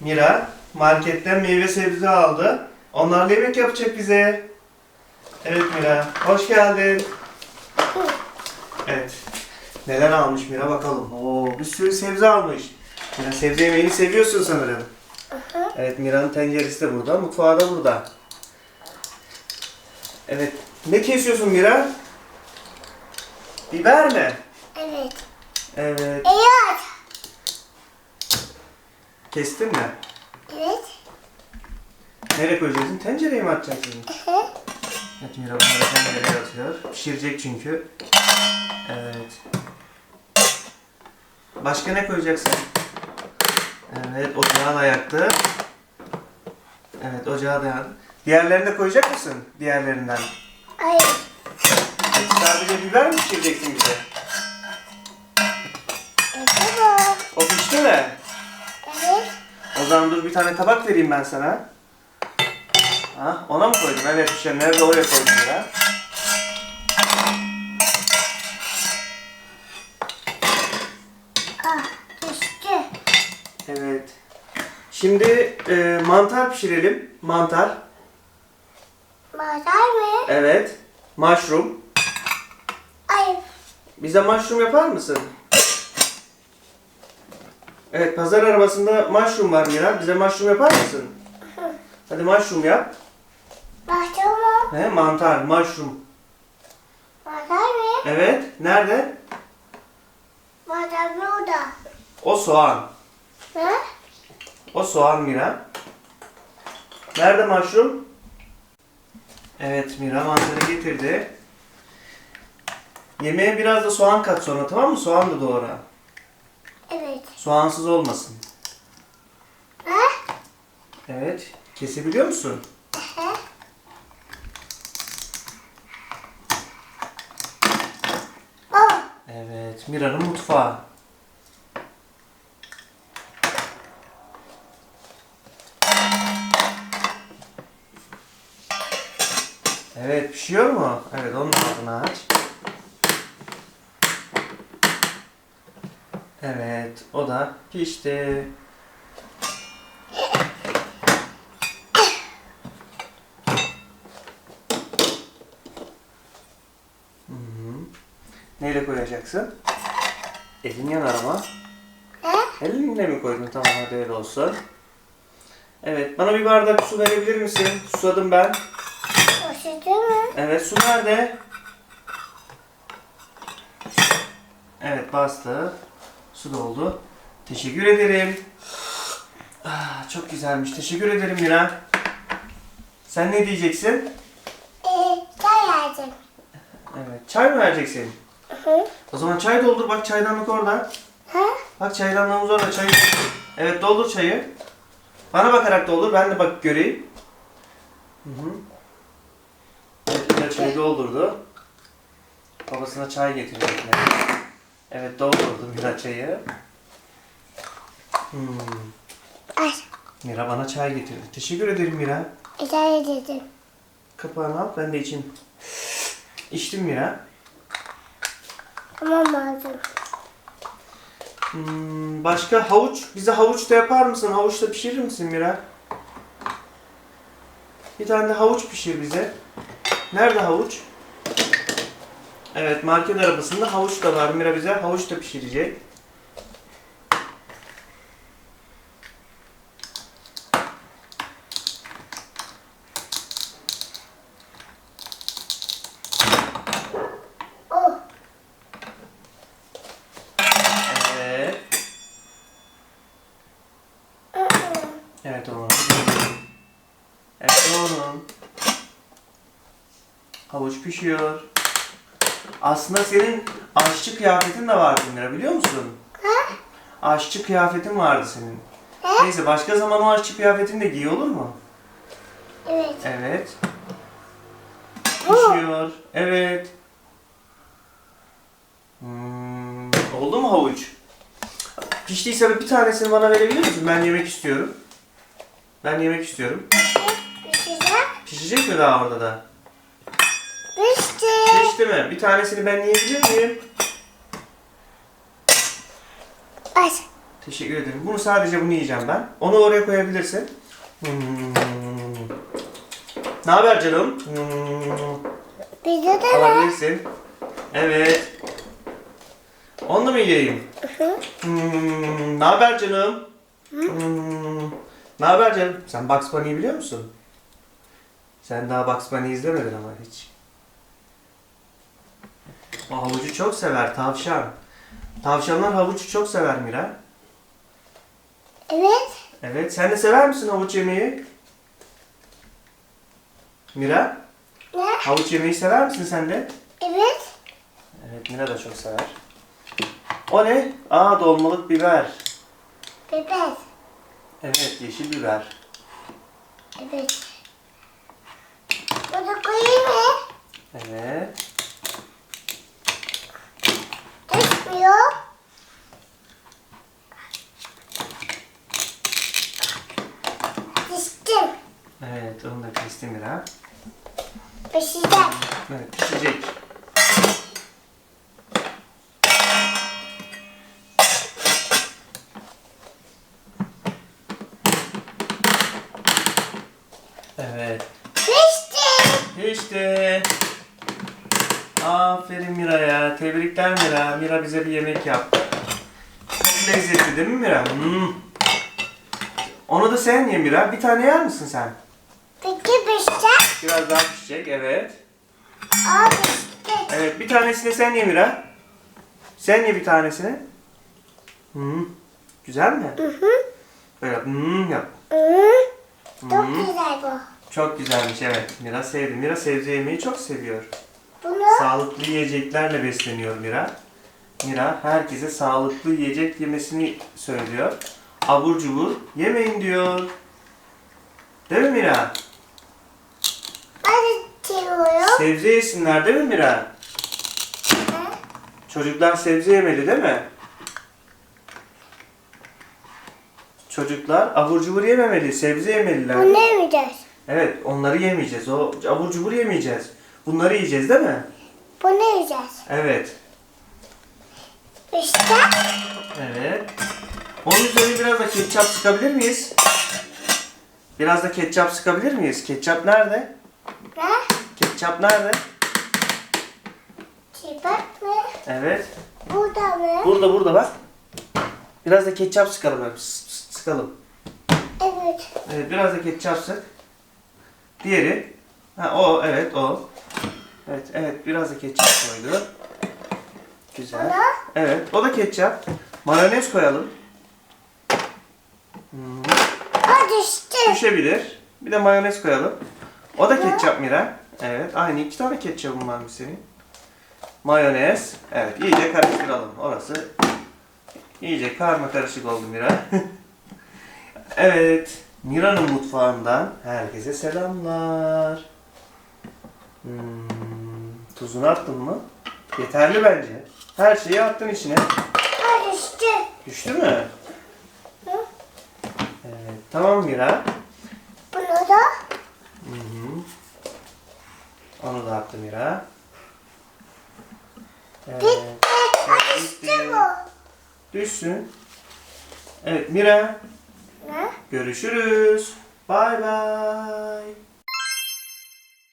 Mira marketten meyve sebze aldı. Onlarla yemek yapacak bize. Evet Mira, hoş geldin. Evet. Neler almış Mira bakalım. Oo, bir sürü sebze almış. Mira sebze yemeğini seviyorsun sanırım. Evet Mira'nın tenceresi de burada, mutfağı da burada. Evet. Ne kesiyorsun Mira? Biber mi? Evet. Evet. Evet. Kestin mi? Evet. Nereye koyacaksın? Tencereye mi atacaksın? Hı. Evet Mira bunları tencereye atıyor. Pişirecek çünkü. Evet. Başka ne koyacaksın? Evet ocağı da yaktı. Evet ocağı da yaktı. Diğerlerini de koyacak mısın? Diğerlerinden. Hayır. Peki sadece biber mi pişireceksin bize? Evet bu. O pişti mi? Zaman dur bir tane tabak vereyim ben sana. Ha, ona mı koydum? Evet pişenleri de oraya koydum Mira. Ah düştü. Evet. Şimdi e, mantar pişirelim. Mantar. Mazar mı? Evet. Mushroom. Hayır. Bize mushroom yapar mısın? Evet pazar arabasında mushroom var Mira. Bize mushroom yapar mısın? Hadi mushroom yap. Mazar mı? He, mantar, mushroom. Mazar mı? Evet. Nerede? Mazar burada. O soğan. Ne? O soğan Mira. Nerede mushroom? Evet Mira mantarı getirdi. Yemeğe biraz da soğan kat sonra tamam mı? Soğan da doğra. Evet. Soğansız olmasın. Ne? Evet. Kesebiliyor musun? Hı. Oh. Evet. Mira'nın mutfağı. Evet pişiyor mu? Evet onun altını aç. Evet o da pişti. Hı hı. Neyle koyacaksın? Elin yanar ama. Ne? Elinle mi koydun? Tamam hadi öyle olsun. Evet bana bir bardak su verebilir misin? Susadım ben. Düştü mü? Evet su nerede? Evet bastı. Su doldu. Teşekkür ederim. Ah, çok güzelmiş. Teşekkür ederim Mira. Sen ne diyeceksin? Ee, çay yazdım. Evet. Çay mı vereceksin? Hı. O zaman çay doldur. Bak çaydanlık orada. Ha? Bak çaydanlığımız orada. Çayı. Evet doldur çayı. Bana bakarak doldur. Ben de bak göreyim. Hı hı. Evet çayı doldurdu. Babasına çay getiriyor. Evet doldurdu Mira çayı. Hmm. Ay. Mira bana çay getirdi. Teşekkür ederim Mira. Çay dedim. Kapağını al ben de içeyim. İçtim Mira. Tamam lazım. Hmm, başka havuç. Bize havuç da yapar mısın? Havuç da pişirir misin Mira? Bir tane de havuç pişir bize. Nerede havuç? Evet market arabasında havuç da var. Mira bize havuç da pişirecek. Evet oğlum. Evet oğlum. Havuç pişiyor. Aslında senin aşçı kıyafetin de vardı Mira biliyor musun? Ha? Aşçı kıyafetin vardı senin. Ha? Neyse başka zaman o aşçı kıyafetini de giy olur mu? Evet. Evet. Pişiyor. Evet. Hmm, oldu mu havuç? Piştiyse bir tanesini bana verebilir misin? Ben yemek istiyorum. Ben yemek istiyorum. Pişecek. Pişecek mi daha orada da? Pişti mi? Bir tanesini ben yiyebilir miyim? Ay. Teşekkür ederim. Bunu sadece bunu yiyeceğim ben. Onu oraya koyabilirsin. Hmm. Ne haber canım? Hmm. Bize de ver. Alabilirsin. Evet. Onu da mı yiyeyim? Hı. Hmm. Ne haber canım? Hmm. Ne haber canım? Sen Bugs Bunny'yi biliyor musun? Sen daha Bugs Bunny izlemedin ama hiç. Havucu çok sever tavşan. Tavşanlar havucu çok sever Mira. Evet. Evet, sen de sever misin havuç yemeği? Mira, Ne? havuç yemeği sever misin sen de? Evet. Evet, Mira da çok sever. O ne? Aa, dolmalık biber. Bebek. Evet, yeşil biber. Evet. Bunu koyayım mı? Evet. Düşmüyor. Düştüm. Evet, onu da kestim Mira. Pişeceğim. Evet, pişecek. Evet. Pişti. İşte. Aferin Mira'ya. Tebrikler Mira. Mira bize bir yemek yaptı. Çok lezzetli değil mi Mira? Hmm. Onu da sen ye Mira. Bir tane yer misin sen? Peki pişecek. Biraz daha pişecek. Evet. Aa pişti. Evet bir tanesini sen ye Mira. Sen ye bir tanesini. Hmm. Güzel mi? Hı hı. Böyle hmm yap. Hı. Çok Hmm. güzel bu. Çok güzelmiş evet. Mira sevdi. Mira sebze yemeyi çok seviyor. Bunu Sağlıklı yiyeceklerle besleniyor Mira. Mira herkese sağlıklı yiyecek yemesini söylüyor. Abur cubur yemeyin diyor. Değil mi Mira? ben seviyorum. Sebze yesinler değil mi Mira? Hı. Çocuklar sebze yemeli değil mi? Çocuklar abur cubur yememeli, sebze yemeliler. Bu ne yiyeceğiz? Evet, onları yemeyeceğiz. O abur cubur yemeyeceğiz. Bunları yiyeceğiz değil mi? Bu ne yiyeceğiz? Evet. İşte. Evet. Onun üzerine biraz da ketçap sıkabilir miyiz? Biraz da ketçap sıkabilir miyiz? Ketçap nerede? Ne? Ketçap nerede? Çipak mı? Evet. Burada mı? Burada burada bak. Biraz da ketçap sıkalım. hep. Sıkalım. Evet. Evet biraz da ketçap sık. Diğeri. Ha o evet o. Evet evet biraz da ketçap koydu. Güzel. Evet o da ketçap. Mayonez koyalım. Hmm. Düştü. Düşebilir. Bir de mayonez koyalım. O da ketçap Mira. Evet aynı iki tane ketçapın var mı senin? Mayonez. Evet iyice karıştıralım. Orası iyice karma karışık oldu Mira. evet. Mira'nın mutfağından herkese selamlar. Hmm, tuzunu attın mı? Yeterli bence. Her şeyi attın içine. Aa düştü. Düştü mü? Hı? Evet. Tamam Mira. Bunu da Hı hı. Onu da attı Mira. Evet. Bitti. düştü bu. Düşsün. Evet Mira. Ne? Görüşürüz. Bay bay.